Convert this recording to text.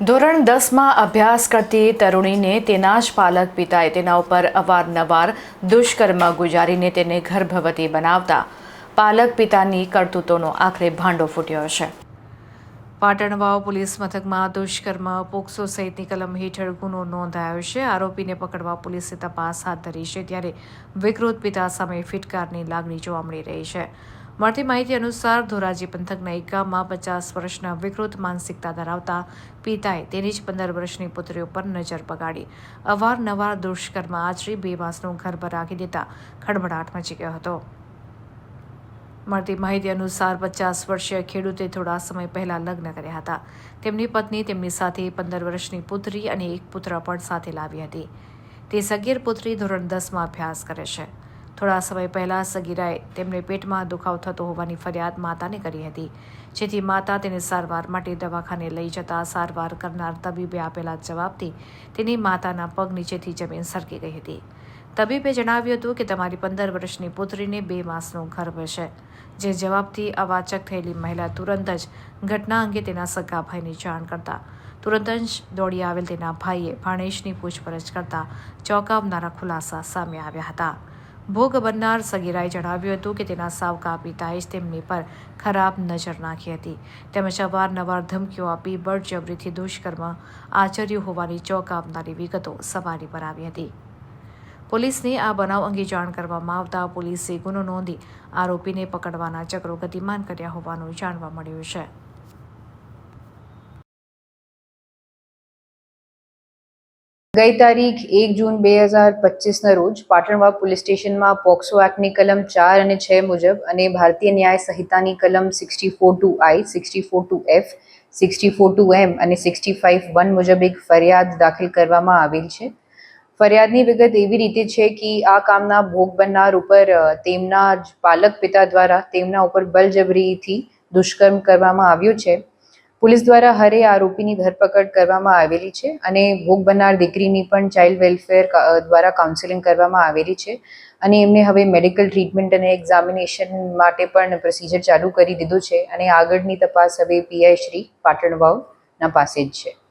ધોરણ દસમાં અભ્યાસ કરતી તરુણીને તેના જ પાલક પિતાએ તેના ઉપર અવારનવાર દુષ્કર્મ ગુજારીને તેને ગર્ભવતી બનાવતા પાલક પિતાની કરતૂતોનો આખરે ભાંડો ફૂટ્યો છે પાટણવાવ પોલીસ મથકમાં દુષ્કર્મ પોક્સો સહિતની કલમ હેઠળ ગુનો નોંધાયો છે. આરોપીને પકડવા પોલીસે તપાસ હાથ ધરી છે, ત્યારે વિકૃત પિતા સામે ફિટકારની લાગણી જોવા મળી રહી છે. મળતી માહિતી અનુસાર ધોરાજી પંથકના એક ગામમાં પચાસ વર્ષના વિકૃત માનસિકતા ધરાવતા પિતાએ તેની જ પંદર વર્ષની પુત્રીઓ પર નજર બગાડી અવારનવાર દુષ્કર્મ આચરી બે માસનું ગર્ભ રાખી દેતા ખળભળાટ મચી ગયો હતો. મળતી માહિતી અનુસાર પચાસ વર્ષીય ખેડૂતે થોડા સમય પહેલા લગ્ન કર્યા હતા. તેમની પત્ની તેમની સાથે પંદર વર્ષની પુત્રી અને એક પુત્ર પણ સાથે લાવી હતી. તે સગીર પુત્રી ધોરણ દસમાં અભ્યાસ કરે છે. થોડા સમય પહેલાં સગીરાએ તેમને પેટમાં દુખાવ થતો હોવાની ફરિયાદ માતાને કરી હતી. જેથી માતા તેને સારવાર માટે દવાખાને લઈ જતા સારવાર કરનાર તબીબે આપેલા જવાબથી તેની માતાના પગ નીચેથી જમીન સરકી ગઈ હતી. તબીબે જણાવ્યું હતું કે તમારી પંદર વર્ષની પુત્રીને બે માસનો ગર્ભ છે, જે જવાબથી અવાચક થયેલી મહિલા તુરંત જ ઘટના અંગે તેના સગા ભાઈને જાણ કરતા, તુરંત જ દોડી આવેલ તેના ભાઈએ ભાણેશની પૂછપરછ કરતા ચોંકાવનારા ખુલાસા સામે આવ્યા હતા. ભોગ બનનાર સગીરાએ જણાવ્યું હતું કે તેના સાવકા પિતાએ જ તેમની પર ખરાબ નજર નાખી હતી. તેમજ અવારનવાર ધમકીઓ આપી બળજબરીથી દુષ્કર્મ આચર્યું હોવાની ચોંકાવનારી વિગતો સવારી પર આવી હતી. પોલીસને આ બનાવ અંગે જાણ કરવામાં આવતા પોલીસે ગુનો નોંધી આરોપીને પકડવાના ચક્રો ગતિમાન કર્યા હોવાનું જાણવા મળ્યું છે. ગઈ તારીખ એક જૂન બે હજાર પચીસના રોજ પાટણવા પોલીસ સ્ટેશનમાં પોક્સો એક્ટની કલમ ચાર અને છ મુજબ અને ભારતીય ન્યાય સંહિતાની કલમ sixty four two I sixty four two F sixty four two M અને સિક્સટી ફાઇવ વન મુજબ એક ફરિયાદ દાખલ કરવામાં આવેલ છે. ફરિયાદની વિગત એવી રીતે છે કે આ કામના ભોગ બનનાર ઉપર તેમના જ પાલક પિતા દ્વારા તેમના ઉપર બળજબરીથી દુષ્કર્મ કરવામાં આવ્યું છે. પોલીસ દ્વારા હરે આરોપીની ધરપકડ કરવામાં આવેલી છે અને ભોગ બનનાર દીકરીની પણ ચાઇલ્ડ વેલફેર દ્વારા કાઉન્સેલિંગ કરવામાં આવેલી છે. અને એમને હવે મેડિકલ ટ્રીટમેન્ટ અને એક્ઝામિનેશન માટે પણ પ્રોસિજર ચાલુ કરી દીધું છે અને આગળની તપાસ હવે પીઆઈ શ્રી પાટણ વાવના પાસે જ છે.